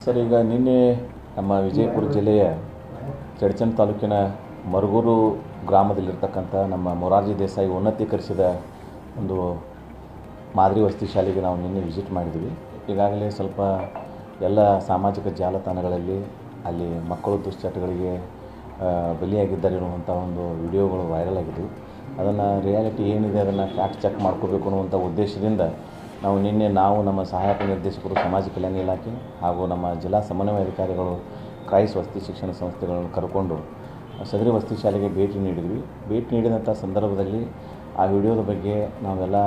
Sir, ಈಗ ನಿನ್ನೆ ನಮ್ಮ ವಿಜಯಪುರ ಜಿಲ್ಲೆಯ ಚಡ್ಚನ್ ತಾಲೂಕಿನ ಮರಗೂರು ಗ್ರಾಮದಲ್ಲಿರ್ತಕ್ಕಂಥ ನಮ್ಮ ಮೊರಾರ್ಜಿ ದೇಸಾಯಿ ಉನ್ನತೀಕರಿಸಿದ ಒಂದು ಮಾದರಿ ವಸತಿ ಶಾಲೆಗೆ ನಾವು ನಿನ್ನೆ ವಿಸಿಟ್ ಮಾಡಿದ್ವಿ. ಈಗಾಗಲೇ ಸ್ವಲ್ಪ ಎಲ್ಲ ಸಾಮಾಜಿಕ ಜಾಲತಾಣಗಳಲ್ಲಿ ಅಲ್ಲಿ ಮಕ್ಕಳು ದುಶ್ಚಟಗಳಿಗೆ ಬಲಿಯಾಗಿದ್ದಾರೆ ಅನ್ನುವಂಥ ಒಂದು ವಿಡಿಯೋಗಳು ವೈರಲ್ ಆಗಿದ್ದವು ಅದನ್ನು ರಿಯಾಲಿಟಿ ಏನಿದೆ ಅದನ್ನು ಫ್ಯಾಕ್ಟ್ ಚೆಕ್ ಮಾಡ್ಕೋಬೇಕು ಅನ್ನುವಂಥ ಉದ್ದೇಶದಿಂದ ನಾವು ನಿನ್ನೆ ನಾವು ನಮ್ಮ ಸಹಾಯಕ ನಿರ್ದೇಶಕರು, ಸಮಾಜ ಕಲ್ಯಾಣ ಇಲಾಖೆ ಹಾಗೂ ನಮ್ಮ ಜಿಲ್ಲಾ ಸಮನ್ವಯ ಅಧಿಕಾರಿಗಳು, ಕ್ರೈಸ್ ವಸತಿ ಶಿಕ್ಷಣ ಸಂಸ್ಥೆಗಳನ್ನು ಕರ್ಕೊಂಡು ಸದರಿ ವಸತಿ ಶಾಲೆಗೆ ಭೇಟಿ ನೀಡಿದ್ವಿ. ಭೇಟಿ ನೀಡಿದಂಥ ಸಂದರ್ಭದಲ್ಲಿ ಆ ವಿಡಿಯೋದ ಬಗ್ಗೆ ನಾವೆಲ್ಲ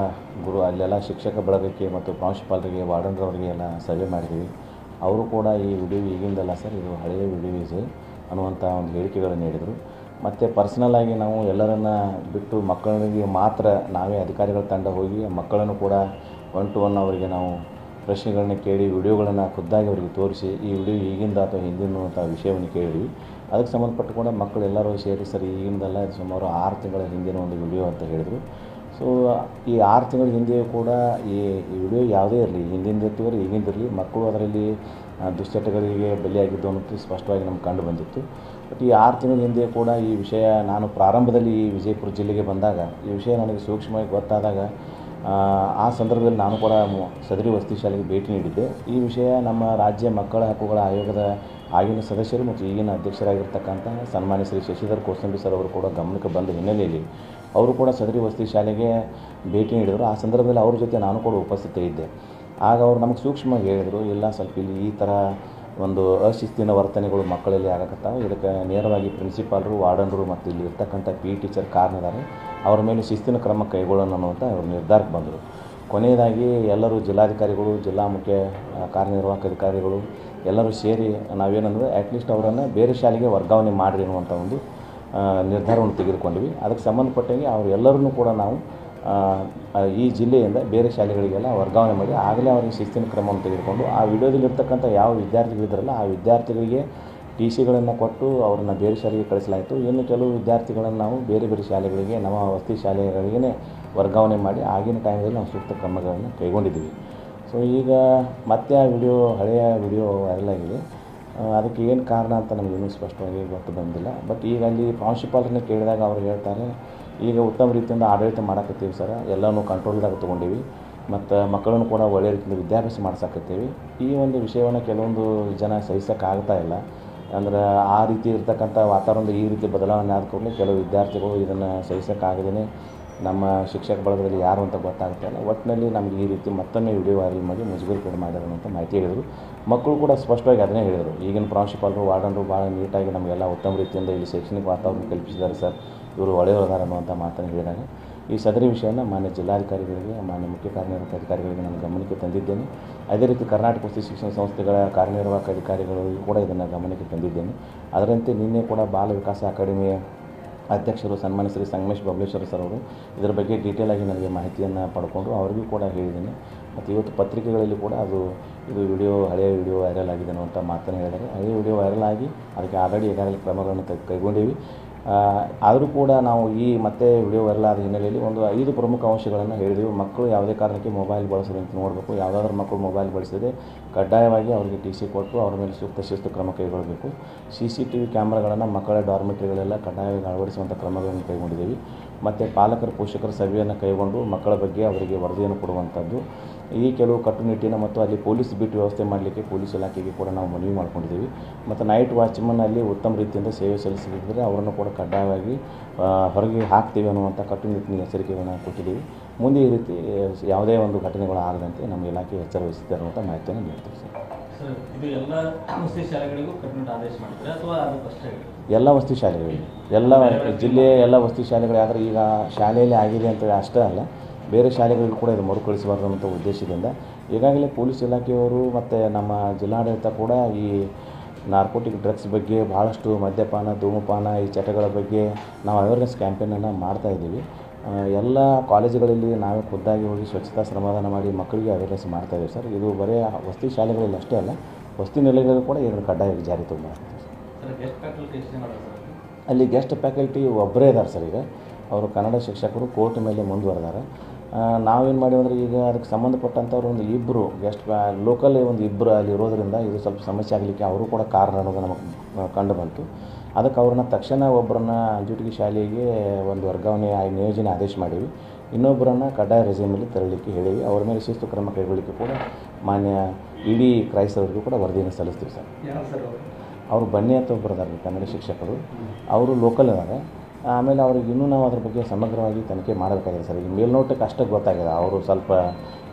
ಗುರು, ಅಲ್ಲೆಲ್ಲ ಶಿಕ್ಷಕ ಬಳಗಕ್ಕೆ ಮತ್ತು ಪ್ರಾಂಶುಪಾಲರಿಗೆ, ವಾರ್ಡನ್ರವರಿಗೆ ಎಲ್ಲ ಸರ್ವೆ ಮಾಡಿದ್ವಿ. ಅವರು ಕೂಡ ಈ ವಿಡಿಯೋ ಈಗಿಂದಲ್ಲ ಸರ್, ಇದು ಹಳೆಯ ವಿಡಿಯೋ ಇದೆ ಅನ್ನುವಂಥ ಒಂದು ಹೇಳಿಕೆಗಳನ್ನು ನೀಡಿದರು. ಮತ್ತು ಪರ್ಸ್ನಲ್ಲಾಗಿ ನಾವು ಎಲ್ಲರನ್ನ ಬಿಟ್ಟು ಮಕ್ಕಳಿಗೆ ಮಾತ್ರ ನಾವೇ ಅಧಿಕಾರಿಗಳ ತಂಡ ಹೋಗಿ ಮಕ್ಕಳನ್ನು ಕೂಡ ಒನ್ ಟು ಒನ್ ಅವರಿಗೆ ನಾವು ಪ್ರಶ್ನೆಗಳನ್ನ ಕೇಳಿ, ವಿಡಿಯೋಗಳನ್ನು ಖುದ್ದಾಗಿ ಅವರಿಗೆ ತೋರಿಸಿ, ಈ ವಿಡಿಯೋ ಈಗಿಂದ ಅಥವಾ ಹಿಂದಿನ ವಿಷಯವನ್ನು ಕೇಳಿ, ಅದಕ್ಕೆ ಸಂಬಂಧಪಟ್ಟು ಕೂಡ ಮಕ್ಕಳು ಎಲ್ಲರೂ ಸೇರಿ, ಸರಿ, ಈಗಿಂದಲ್ಲ, ಇದು ಸುಮಾರು ಆರು ತಿಂಗಳ ಹಿಂದಿನ ಒಂದು ವಿಡಿಯೋ ಅಂತ ಹೇಳಿದರು. ಸೊ ಈ ಆರು ತಿಂಗಳ ಹಿಂದೆಯೂ ಕೂಡ ಈ ವಿಡಿಯೋ ಯಾವುದೇ ಇರಲಿ ಹಿಂದಿಂದ ಇರಲಿ ಈಗಿಂದಿರಲಿ ಮಕ್ಕಳು ಅದರಲ್ಲಿ ದುಶ್ಚಟಗಳಿಗೆ ಬಲಿಯಾಗಿದ್ದು ಅನ್ನೋದು ಸ್ಪಷ್ಟವಾಗಿ ನಮ್ಗೆ ಕಂಡು ಬಂದಿತ್ತು. ಬಟ್ ಈ ಆರು ತಿಂಗಳ ಹಿಂದೆಯೂ ಕೂಡ ಈ ವಿಷಯ, ನಾನು ಪ್ರಾರಂಭದಲ್ಲಿ ಈ ವಿಜಯಪುರ ಜಿಲ್ಲೆಗೆ ಬಂದಾಗ, ಈ ವಿಷಯ ನನಗೆ ಸೂಕ್ಷ್ಮವಾಗಿ ಗೊತ್ತಾದಾಗ ಆ, ಸಂದರ್ಭದಲ್ಲಿ ನಾನು ಕೂಡ ಸದರಿ ವಸತಿ ಶಾಲೆಗೆ ಭೇಟಿ ನೀಡಿದ್ದೆ. ಈ ವಿಷಯ ನಮ್ಮ ರಾಜ್ಯ ಮಕ್ಕಳ ಹಕ್ಕುಗಳ ಆಯೋಗದ ಆಗಿನ ಸದಸ್ಯರು ಮತ್ತು ಈಗಿನ ಅಧ್ಯಕ್ಷರಾಗಿರ್ತಕ್ಕಂಥ ಸನ್ಮಾನ್ಯ ಶ್ರೀ ಶಶಿಧರ್ ಕೋಸಂಬಿ ಸರ್ ಅವರು ಕೂಡ ಗಮನಕ್ಕೆ ಬಂದ ಹಿನ್ನೆಲೆಯಲ್ಲಿ ಅವರು ಕೂಡ ಸದರಿ ವಸತಿ ಶಾಲೆಗೆ ಭೇಟಿ ನೀಡಿದರು. ಆ ಸಂದರ್ಭದಲ್ಲಿ ಅವ್ರ ಜೊತೆ ನಾನು ಕೂಡ ಉಪಸ್ಥಿತ ಇದ್ದೆ ಆಗ ಅವರು ನಮಗೆ ಸೂಕ್ಷ್ಮವಾಗಿ ಹೇಳಿದರು ಇಲ್ಲ ಸ್ವಲ್ಪ ಇಲ್ಲಿ ಈ ಥರ ಒಂದು ಅಶಿಸ್ತಿನ ವರ್ತನೆಗಳು ಮಕ್ಕಳಲ್ಲಿ ಆಗಕತ್ತಾವೆ. ಇದಕ್ಕೆ ನೇರವಾಗಿ ಪ್ರಿನ್ಸಿಪಾಲರು ವಾರ್ಡನ್ರು ಮತ್ತು ಇಲ್ಲಿ ಇರ್ತಕ್ಕಂಥ ಪಿ ಟೀಚರ್ ಕಾರಣದಾರೆ ಅವ್ರ ಮೇಲೆ ಶಿಸ್ತಿನ ಕ್ರಮ ಕೈಗೊಳ್ಳೋಣ ಅನ್ನುವಂಥ ಅವರು ನಿರ್ಧಾರಕ್ಕೆ ಬಂದರು. ಕೊನೆಯದಾಗಿ ಎಲ್ಲರೂ ಜಿಲ್ಲಾಧಿಕಾರಿಗಳು, ಜಿಲ್ಲಾ ಮುಖ್ಯ ಕಾರ್ಯನಿರ್ವಾಹಕ ಅಧಿಕಾರಿಗಳು ಎಲ್ಲರೂ ಸೇರಿ ನಾವೇನಂದ್ರೆ ಅಟ್ಲೀಸ್ಟ್ ಅವರನ್ನು ಬೇರೆ ಶಾಲೆಗೆ ವರ್ಗಾವಣೆ ಮಾಡಿರಿ ಅನ್ನುವಂಥ ಒಂದು ನಿರ್ಧಾರವನ್ನು ತೆಗೆದುಕೊಂಡ್ವಿ. ಅದಕ್ಕೆ ಸಂಬಂಧಪಟ್ಟಂಗೆ ಅವ್ರು ಎಲ್ಲರೂ ಕೂಡ ನಾವು ಈ ಜಿಲ್ಲೆಯಿಂದ ಬೇರೆ ಶಾಲೆಗಳಿಗೆಲ್ಲ ವರ್ಗಾವಣೆ ಮಾಡಿ ಆಗಲೇ ಅವರಿಗೆ ಶಿಸ್ತಿನ ಕ್ರಮವನ್ನು ತೆಗೆದುಕೊಂಡು ಆ ವಿಡಿಯೋದಲ್ಲಿರ್ತಕ್ಕಂಥ ಯಾವ ವಿದ್ಯಾರ್ಥಿಗಳಿದ್ದಾರಲ್ಲ ಆ ವಿದ್ಯಾರ್ಥಿಗಳಿಗೆ ಟಿ ಸಿಗಳನ್ನು ಕೊಟ್ಟು ಅವ್ರನ್ನ ಬೇರೆ ಶಾಲೆಗೆ ಕಳಿಸಲಾಯಿತು. ಇನ್ನು ಕೆಲವು ವಿದ್ಯಾರ್ಥಿಗಳನ್ನು ನಾವು ಬೇರೆ ಬೇರೆ ಶಾಲೆಗಳಿಗೆ, ನಮ್ಮ ವಸತಿ ಶಾಲೆಗಳಿಗೆ ವರ್ಗಾವಣೆ ಮಾಡಿ ಆಗಿನ ಟೈಮಲ್ಲಿ ನಾವು ಸೂಕ್ತ ಕ್ರಮಗಳನ್ನು ಕೈಗೊಂಡಿದ್ದೀವಿ. ಸೊ ಈಗ ಮತ್ತೆ ಆ ವಿಡಿಯೋ, ಹಳೆಯ ವಿಡಿಯೋ ವೈರಲ್ ಆಗಿದೆ. ಅದಕ್ಕೆ ಏನು ಕಾರಣ ಅಂತ ನಮಗೆ ಇನ್ನೂ ಸ್ಪಷ್ಟವಾಗಿ ಗೊತ್ತು ಬಂದಿಲ್ಲ. ಬಟ್ ಈಗ ಅಲ್ಲಿ ಪ್ರಾಂಶುಪಾಲರನ್ನ ಕೇಳಿದಾಗ ಅವರು ಹೇಳ್ತಾರೆ, ಈಗ ಉತ್ತಮ ರೀತಿಯಿಂದ ಆಡಳಿತ ಮಾಡಕತ್ತೀವಿ ಸರ್. ಎಲ್ಲನೂ ಕಂಟ್ರೋಲ್ದಾಗ ತೊಗೊಂಡೀವಿ. ಮತ್ತು ಮಕ್ಕಳನ್ನು ಕೂಡ ಒಳ್ಳೆಯ ರೀತಿಯಿಂದ ವಿದ್ಯಾಭ್ಯಾಸ ಮಾಡ್ಸಕತ್ತೀವಿ. ಈ ಒಂದು ವಿಷಯವನ್ನು ಕೆಲವೊಂದು ಜನ ಸಹಿಸೋಕ್ಕಾಗ್ತಾ ಇಲ್ಲ. ಅಂದ್ರೆ ಆ ರೀತಿ ಇರತಕ್ಕಂಥ ವಾತಾವರಣದ ಈ ರೀತಿ ಬದಲಾವಣೆ ಆದ ಕೂಡಲೇ ಕೆಲವು ವಿದ್ಯಾರ್ಥಿಗಳು ಇದನ್ನು ಸಹಿಸೋಕ್ಕಾಗದೇ ನಮ್ಮ ಶಿಕ್ಷಕ ಬಳಗದಲ್ಲಿ ಯಾರು ಅಂತ ಗೊತ್ತಾಗ್ತಾ ಇಲ್ಲ ಒಟ್ಟಿನಲ್ಲಿ ನಮಗೆ ಈ ರೀತಿ ಮತ್ತೊಮ್ಮೆ ವಿಡಿಯೋ ವೈರಲ್ ಮಾಡಿ ಮುಜುಗರ ಮಾಡ್ಯಾರ ಅಂತ ಮಾಹಿತಿ ಹೇಳಿದರು. ಮಕ್ಕಳು ಕೂಡ ಸ್ಪಷ್ಟವಾಗಿ ಅದನ್ನೇ ಹೇಳಿದರು. ಈಗಿನ ಪ್ರಾಂಶುಪಾಲರು, ವಾರ್ಡನ್ರು ಭಾಳ ನೀಟಾಗಿ ನಮಗೆಲ್ಲ ಉತ್ತಮ ರೀತಿಯಿಂದ ಇಲ್ಲಿ ಶೈಕ್ಷಣಿಕ ವಾತಾವರಣ ಕಲ್ಪಿಸಿದ್ದಾರೆ ಸರ್. ಇವರು ಒಳ್ಳೆಯವರದಾರ ಅನ್ನುವಂಥ ಮಾತನ್ನು ಹೇಳಿದಾಗ. ಈ ಸದರಿ ವಿಷಯವನ್ನು ಮಾನ್ಯ ಜಿಲ್ಲಾಧಿಕಾರಿಗಳಿಗೆ, ಮಾನ್ಯ ಮುಖ್ಯ ಕಾರ್ಯನಿರ್ವಾಹಕ ಅಧಿಕಾರಿಗಳಿಗೆ ನಾನು ಗಮನಕ್ಕೆ ತಂದಿದ್ದೇನೆ. ಅದೇ ರೀತಿ ಕರ್ನಾಟಕ ಶಿಕ್ಷಣ ಸಂಸ್ಥೆಗಳ ಕಾರ್ಯನಿರ್ವಾಹಕ ಅಧಿಕಾರಿಗಳಿಗೂ ಕೂಡ ಇದನ್ನು ಗಮನಕ್ಕೆ ತಂದಿದ್ದೇನೆ. ಅದರಂತೆ ನಿನ್ನೆ ಕೂಡ ಬಾಲ ವಿಕಾಸ ಅಕಾಡೆಮಿಯ ಅಧ್ಯಕ್ಷರು ಸನ್ಮಾನ್ಯ ಶ್ರೀ ಸಂಗಮೇಶ್ ಬಬಲೇಶ್ವರ ಸರ್ ಅವರು ಇದರ ಬಗ್ಗೆ ಡೀಟೇಲ್ ಆಗಿ ನನಗೆ ಮಾಹಿತಿಯನ್ನು ಪಡ್ಕೊಂಡು ಅವರಿಗೂ ಕೂಡ ಹೇಳಿದ್ದೀನಿ. ಮತ್ತು ಇವತ್ತು ಪತ್ರಿಕೆಗಳಲ್ಲಿ ಕೂಡ ಅದು, ಇದು ವಿಡಿಯೋ ಹಳೆಯ ವಿಡಿಯೋ ವೈರಲ್ ಆಗಿದೆ ಅನ್ನುವಂಥ ಮಾತನ್ನು ಹೇಳಿದ್ದಾರೆ. ಹಳೆಯ ವಿಡಿಯೋ ವೈರಲ್ ಆಗಿ ಅದಕ್ಕೆ ಆಲ್ರೆಡಿ ಈಗಾಗಲೇ ಕ್ರಮಗಳನ್ನು ತೆಗೆ ಕೈಗೊಂಡೀವಿ. ಆದರೂ ಕೂಡ ನಾವು ಈ ಮತ್ತೆ ವಿಡಿಯೋ ವೈರಲ್ ಆದ ಹಿನ್ನೆಲೆಯಲ್ಲಿ ಒಂದು ಐದು ಪ್ರಮುಖ ಅಂಶಗಳನ್ನು ಹೇಳಿದೆವು. ಮಕ್ಕಳು ಯಾವುದೇ ಕಾರಣಕ್ಕೆ ಮೊಬೈಲ್ ಬಳಸೋದಂತ ನೋಡಬೇಕು. ಯಾವುದಾದ್ರೂ ಮಕ್ಕಳು ಮೊಬೈಲ್ ಬಳಸಿದರೆ ಕಡ್ಡಾಯವಾಗಿ ಅವರಿಗೆ ಟಿ ಸಿ ಕೊಟ್ಟು ಅವರ ಮೇಲೆ ಸೂಕ್ತ ಶಿಸ್ತು ಕ್ರಮ ಕೈಗೊಳ್ಳಬೇಕು. ಸಿ ಸಿ ಟಿ ವಿ ಕ್ಯಾಮ್ರಾಗಳನ್ನು ಮಕ್ಕಳ ಡಾರ್ಮೆಟ್ರಿಗಳೆಲ್ಲ ಕಡ್ಡಾಯವಾಗಿ ಅಳವಡಿಸುವಂಥ ಕ್ರಮಗಳನ್ನು ಕೈಗೊಂಡಿದ್ದೀವಿ. ಮತ್ತು ಪಾಲಕರ ಪೋಷಕರ ಸಭೆಯನ್ನು ಕೈಗೊಂಡು ಮಕ್ಕಳ ಬಗ್ಗೆ ಅವರಿಗೆ ವರದಿಯನ್ನು ಕೊಡುವಂಥದ್ದು ಈ ಕೆಲವು ಕಟ್ಟುನಿಟ್ಟಿನ ಮತ್ತು ಅಲ್ಲಿ ಪೊಲೀಸ್ ಬಿಟ್ಟು ವ್ಯವಸ್ಥೆ ಮಾಡಲಿಕ್ಕೆ ಪೊಲೀಸ್ ಇಲಾಖೆಗೆ ಕೂಡ ನಾವು ಮನವಿ ಮಾಡ್ಕೊಂಡಿದ್ದೀವಿ. ಮತ್ತು ನೈಟ್ ವಾಚ್ಮನ್ ಅಲ್ಲಿ ಉತ್ತಮ ರೀತಿಯಿಂದ ಸೇವೆ ಸಲ್ಲಿಸಿದ್ರೆ ಅವರನ್ನು ಕೂಡ ಕಡ್ಡಾಯವಾಗಿ ಹೊರಗೆ ಹಾಕ್ತೀವಿ ಅನ್ನುವಂಥ ಕಟ್ಟುನಿಟ್ಟಿನ ಎಚ್ಚರಿಕೆಗಳನ್ನು ಕೊಟ್ಟಿದ್ದೀವಿ. ಮುಂದೆ ಈ ರೀತಿ ಯಾವುದೇ ಒಂದು ಘಟನೆಗಳು ಆಗದಂತೆ ನಮ್ಮ ಇಲಾಖೆ ಎಚ್ಚರ ವಹಿಸುತ್ತೆ ಅನ್ನುವಂಥ ಮಾಹಿತಿಯನ್ನು ನೀಡ್ತೀವಿ ಸರ್. ಸರ್ ಇದು ಎಲ್ಲ ವಸತಿ ಶಾಲೆಗಳಿಗೂ ಕಟ್ಟುನಿಟ್ಟು ಆದೇಶ ಮಾಡಿದ್ರೆ ಅಥವಾ ಅದು ಅಷ್ಟೇ ಎಲ್ಲ ವಸತಿ ಶಾಲೆಗಳಿಗೆ. ಎಲ್ಲ ಜಿಲ್ಲೆಯ ಎಲ್ಲ ವಸತಿ ಶಾಲೆಗಳು ಆದರೆ ಈಗ ಶಾಲೆಯಲ್ಲಿ ಆಗಿದೆ ಅಂತೇಳಿ ಅಷ್ಟೇ ಅಲ್ಲ. ಬೇರೆ ಶಾಲೆಗಳಿಗೂ ಕೂಡ ಇದು ಮರುಕಳಿಸಬಾರ್ದು ಅನ್ನೋ ಉದ್ದೇಶದಿಂದ ಈಗಾಗಲೇ ಪೊಲೀಸ್ ಇಲಾಖೆಯವರು ಮತ್ತು ನಮ್ಮ ಜಿಲ್ಲಾಡಳಿತ ಕೂಡ ಈ ನಾರ್ಕೋಟಿಕ್ ಡ್ರಗ್ಸ್ ಬಗ್ಗೆ ಭಾಳಷ್ಟು ಮದ್ಯಪಾನ ಧೂಮಪಾನ ಈ ಚಟಗಳ ಬಗ್ಗೆ ನಾವು ಅವೇರ್ನೆಸ್ ಕ್ಯಾಂಪೇನನ್ನು ಮಾಡ್ತಾ ಇದ್ದೀವಿ. ಎಲ್ಲ ಕಾಲೇಜುಗಳಲ್ಲಿ ನಾವೇ ಖುದ್ದಾಗಿ ಹೋಗಿ ಸ್ವಚ್ಛತಾ ಶ್ರಮದಾನ ಮಾಡಿ ಮಕ್ಕಳಿಗೆ ಅವೇರ್ನೆಸ್ ಮಾಡ್ತಾ ಇದ್ದೀವಿ ಸರ್. ಇದು ಬರೀ ವಸತಿ ಶಾಲೆಗಳಲ್ಲಿ ಅಷ್ಟೇ ಅಲ್ಲ ವಸತಿ ನಿಲಯಗಳು ಕೂಡ ಇದನ್ನು ಕಡ್ಡಾಯವಾಗಿ ಜಾರಿ ತುಂಬ ಅಲ್ಲಿ ಗೆಸ್ಟ್ ಫ್ಯಾಕಲ್ಟಿ ಒಬ್ಬರೇ ಇದ್ದಾರೆ ಸರ್ ಈಗ. ಅವರು ಕನ್ನಡ ಶಿಕ್ಷಕರು ಕೋರ್ಟ್ ಮೇಲೆ ಮುಂದುವರೆದಾರೆ. ನಾವೇನು ಮಾಡೀವಿ ಅಂದರೆ ಈಗ ಅದಕ್ಕೆ ಸಂಬಂಧಪಟ್ಟಂಥವ್ರು ಒಂದು ಇಬ್ಬರು ಗೆಸ್ಟ್ ಲೋಕಲ್ ಒಂದು ಇಬ್ಬರು ಅಲ್ಲಿ ಇರೋದರಿಂದ ಇದು ಸ್ವಲ್ಪ ಸಮಸ್ಯೆ ಆಗಲಿಕ್ಕೆ ಅವರು ಕೂಡ ಕಾರಣ ಅನ್ನೋದು ನಮಗೆ ಕಂಡು ಬಂತು. ಅದಕ್ಕೆ ಅವ್ರನ್ನ ತಕ್ಷಣ ಒಬ್ಬರನ್ನ ಅಂಜುಟಿಗೆ ಶಾಲೆಗೆ ಒಂದು ವರ್ಗಾವಣೆ ನಿಯೋಜನೆ ಆದೇಶ ಮಾಡೀವಿ. ಇನ್ನೊಬ್ಬರನ್ನು ಕಡ್ಡಾಯ ರಜೆ ಮೇಲೆ ತೆರಳಲಿಕ್ಕೆ ಹೇಳೀವಿ. ಅವ್ರ ಮೇಲೆ ಶಿಸ್ತು ಕ್ರಮ ಕೈಗೊಳ್ಳಿಕ್ಕೆ ಕೂಡ ಮಾನ್ಯ ಇಡೀ ಕ್ರೈಸ್ತವ್ರಿಗೂ ಕೂಡ ವರದಿಯನ್ನು ಸಲ್ಲಿಸ್ತೀವಿ ಸರ್. ಅವರು? ಬನ್ನಿ ಅಂತ ಒಬ್ಬರು ಕನ್ನಡ ಶಿಕ್ಷಕರು. ಅವರು ಲೋಕಲ್ ಅದಾರೆ ಆಮೇಲೆ ಅವ್ರಿಗೆ ಇನ್ನೂ ನಾವು ಅದ್ರ ಬಗ್ಗೆ ಸಮಗ್ರವಾಗಿ ತನಿಖೆ ಮಾಡಬೇಕಾಗಿದೆ ಸರ್. ಈಗ ಮೇಲ್ನೋಟಕ್ಕೆ ಅಷ್ಟೇ ಗೊತ್ತಾಗಿದೆ. ಅವರು ಸ್ವಲ್ಪ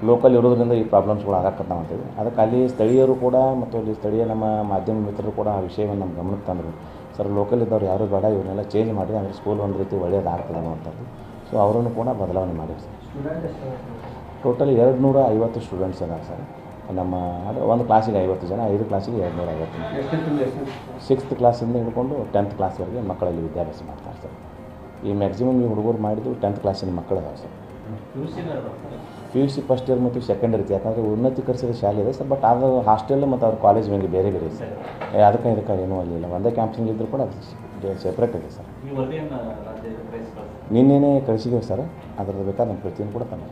ಲೋಕಲ್ ಇರೋದ್ರಿಂದ ಈ ಪ್ರಾಬ್ಲಮ್ಸ್ಗಳು ಆಗಕ್ಕತ್ತಾವ ಅಂತೀವಿ ಅದಕ್ಕೆ ಅಲ್ಲಿ ಸ್ಥಳೀಯರು ಕೂಡ ಮತ್ತು ಅಲ್ಲಿ ಸ್ಥಳೀಯ ನಮ್ಮ ಮಾಧ್ಯಮ ಮಿತ್ರರು ಕೂಡ ಆ ವಿಷಯವನ್ನು ನಮ್ಮ ಗಮನಕ್ಕೆ ತಂದರು. ಸರ್ ಲೋಕಲ್ ಇದ್ದವ್ರು ಯಾರು ಬೇಡ ಇವನ್ನೆಲ್ಲ ಚೇಂಜ್ ಮಾಡಿ ಅಂದರೆ ಸ್ಕೂಲ್ ಒಂದು ರೀತಿ ಒಳ್ಳೆಯದಾಗ್ತದೆ ಅನ್ನುವಂಥದ್ದು. ಸೊ ಅವರನ್ನು ಕೂಡ ಬದಲಾವಣೆ ಮಾಡಿವಿ ಸರ್. ಟೋಟಲಿ ಎರಡು ನೂರ ಐವತ್ತು ಸ್ಟೂಡೆಂಟ್ಸ್ ಅದಾರೆ ಸರ್. ನಮ್ಮ ಅದೇ ಒಂದು ಕ್ಲಾಸಿಗೆ ಐವತ್ತು ಜನ ಐದು ಕ್ಲಾಸಿಗೆ ಎರಡು ನೂರ ಐವತ್ತು ಜನ. ಸಿಕ್ಸ್ತ್ ಕ್ಲಾಸಿಂದ ಹಿಡ್ಕೊಂಡು ಟೆಂತ್ ಕ್ಲಾಸ್ವರೆಗೆ ಮಕ್ಕಳಲ್ಲಿ ವಿದ್ಯಾಭ್ಯಾಸ ಮಾಡ್ತಾರೆ ಸರ್. ಈ ಮ್ಯಾಕ್ಸಿಮಮ್ ಈ ಹುಡುಗರು ಮಾಡಿದ್ದು ಟೆಂತ್ ಕ್ಲಾಸಿನ ಮಕ್ಕಳು ಅದಾವೆ sir. P U C P U C first year ಮತ್ತು ಸೆಕೆಂಡ್ ಇರುತ್ತೆ ಯಾಕಂದರೆ ಉನ್ನತೀಕರಿಸಿದ ಶಾಲೆ ಇದೆ ಸರ್ ಬಟ್ ಅದು ಹಾಸ್ಟೆಲ್ ಮತ್ತು ಅವ್ರ ಕಾಲೇಜ್ ಮೇಲೆ ಬೇರೆ ಬೇರೆ ಸರ್. ಏ, ಅದಕ್ಕೆ ಇದಕ್ಕೆ ಏನೂ ಅಲ್ಲಿಲ್ಲ ಒಂದೇ ಕ್ಯಾಂಪ್ಸಿಂಗ್ ಇದ್ದರೂ ಕೂಡ ಅದು ಸೆಪ್ರೇಟ್ ಇದೆ ಸರ್. ಈ ವರದಿಯನ್ನು ರಾಜ್ಯ ಪ್ರೈಸ್ ಕಳಿಸ್ತಾರೆ ನಿನ್ನೆನೇ ಕಳಿಸಿದ್ದೇವೆ ಸರ್. ಅದ್ರದ್ದು ಬೇಕಾದ ನಮ್ಮ ಪ್ರತಿಯನ್ನು ಕೂಡ ತಂದು